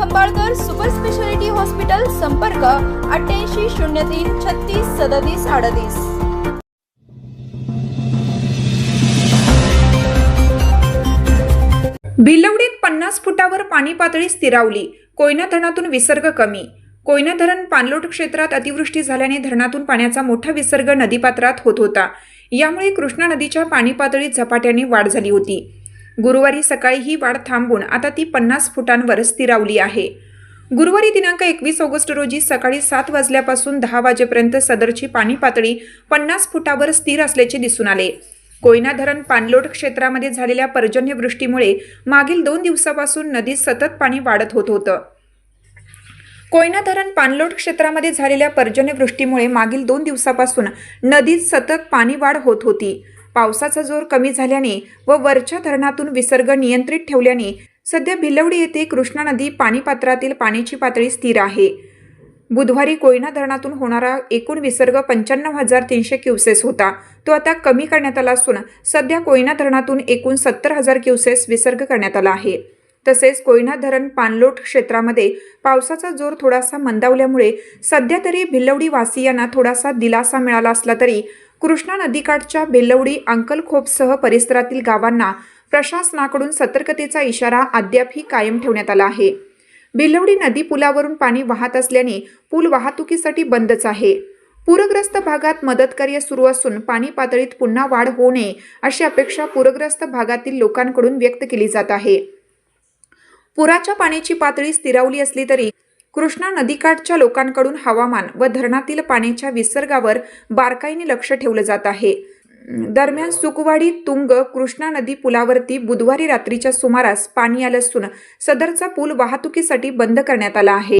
Khambalkar super speciality hospital संपर्क अठ्ठ्याऐंशी शून्य तीन छत्तीस सदतीस अडतीस. भिलवडीत पन्नास फुटावर पाणी पातळी स्थिरावली. कोयना धरणातून विसर्ग कमी. कोयना धरण पाणलोट क्षेत्रात अतिवृष्टी झाल्याने धरणातून पाण्याचा मोठा विसर्ग नदीपात्रात होत होता. यामुळे कृष्णा नदीच्या पाणी पातळीत झपाट्याने वाढ झाली होती. गुरुवारी सकाळी ही वाढ थांबून आता ती पन्नास फुटांवर स्थिरावली आहे. गुरुवारी दिनांक एकवीस ऑगस्ट रोजी सकाळी सात वाजल्यापासून दहा वाजेपर्यंत सदरची पाणी पातळी पन्नास फुटावर स्थिर असल्याचे दिसून आले. कोयना धरण पाणलोट क्षेत्रामध्ये झालेल्या पर्जन्यवृष्टीमुळे मागील दोन दिवसापासून नदीत सतत पाणी वाढत होत होतं. कोयना धरण पाणलोट क्षेत्रामध्ये झालेल्या पर्जन्यवृष्टीमुळे मागील दोन दिवसापासून नदीत सतत पाणी वाढ होत होती. पावसाचा जोर कमी झाल्याने व वरच्या धरणातून विसर्ग नियंत्रित ठेवल्याने सध्या भिलवडी येथे कृष्णा नदी पाणीपात्रातील पाण्याची पातळी स्थिर आहे. बुधवारी कोयना धरणातून होणारा एकूण विसर्ग पंच्याण्णव हजार तीनशे क्युसेस होता. तो आता कमी करण्यात आला असून सध्या कोयना धरणातून एकूण सत्तर हजार क्युसेस विसर्ग करण्यात आला आहे. तसेच कोयना धरण पाणलोट क्षेत्रामध्ये पावसाचा जोर थोडासा मंदावल्यामुळे सध्या तरी भिल्लवडी वासियांना थोडासा दिलासा मिळाला असला तरी कृष्णा नदीकाठच्या बेलवडी अंकलखोपसह परिसरातील गावांना प्रशासनाकडून सतर्कतेचा इशारा अद्यापही कायम ठेवण्यात आला आहे. बेलवडी नदी पुलावरून पाणी वाहत असल्याने पूल वाहतुकीसाठी बंदच आहे. पूरग्रस्त भागात मदत कार्य सुरू असून पाणी पातळीत पुन्हा वाढ होऊ नये अशी अपेक्षा पूरग्रस्त भागातील लोकांकडून व्यक्त केली जात आहे. पुराच्या पाण्याची पातळी स्थिरावली असली तरी कृष्णा नदीकाठच्या लोकांकडून हवामान व धरणातील पाण्याच्या विसर्गावर बारकाईने लक्ष ठेवलं जात आहे. दरम्यान सुकवाडी तुंग कृष्णा नदी पुलावरती बुधवारी रात्रीच्या सुमारास पाणी आलं असून सदरचा पूल वाहतुकीसाठी बंद करण्यात आला आहे.